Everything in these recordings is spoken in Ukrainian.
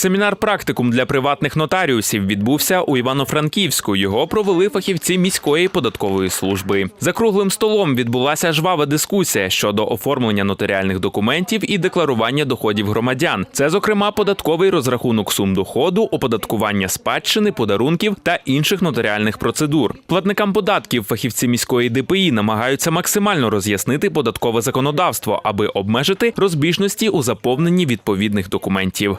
Семінар практикум для приватних нотаріусів відбувся у Івано-Франківську. Його провели фахівці міської податкової служби. За круглим столом відбулася жвава дискусія щодо оформлення нотаріальних документів і декларування доходів громадян. Це, зокрема, податковий розрахунок сум доходу, оподаткування спадщини, подарунків та інших нотаріальних процедур. Платникам податків фахівці міської ДПІ намагаються максимально роз'яснити податкове законодавство, аби обмежити розбіжності у заповненні відповідних документів.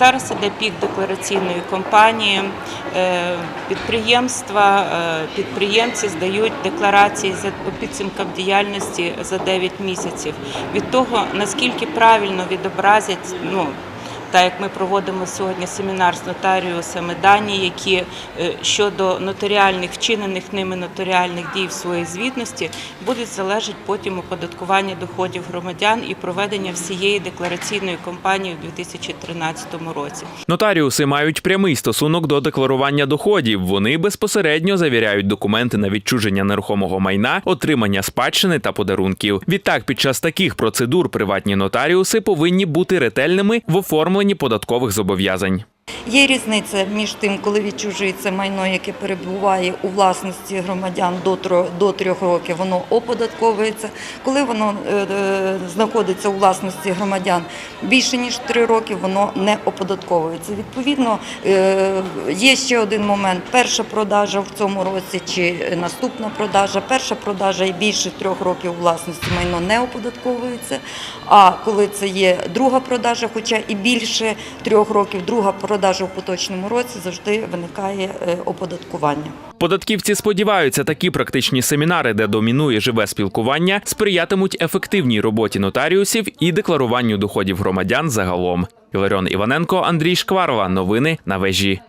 Зараз іде пік деклараційної кампанії. Е, Підприємства, е, підприємці здають декларації за підсумкам діяльності за 9 місяців. Від того наскільки правильно відобразять, ну так як ми проводимо сьогодні семінар з нотаріусами, дані, які е, щодо нотаріальних вчинених ними нотаріальних дій в своїй звітності, будуть залежати потім оподаткування доходів громадян і проведення всієї деклараційної кампанії у 2013 році. Нотаріуси мають прямий стосунок до декларування доходів. Вони безпосередньо завіряють документи на відчуження нерухомого майна, отримання спадщини та подарунків. Відтак, під час таких процедур приватні нотаріуси повинні бути ретельними в оформленні податкових зобов'язань. Є різниця між тим, коли відчужується майно, яке перебуває у власності громадян до трьох років, воно оподатковується. Коли воно е, е, знаходиться у власності громадян більше ніж три роки, воно не оподатковується. Відповідно, е, є ще один момент: перша продажа в цьому році чи наступна продажа. Перша продажа і більше трьох років у власності майно не оподатковується. А коли це є друга продажа, хоча і більше трьох років, друга продажа в поточному році завжди виникає е, оподаткування. Податківці сподіваються, такі практичні семінари, де домінує живе спілкування, сприятимуть ефективній роботі нотаріусів і декларуванню доходів громадян загалом. Іларіон Іваненко, Андрій Шкварова. Новини на вежі.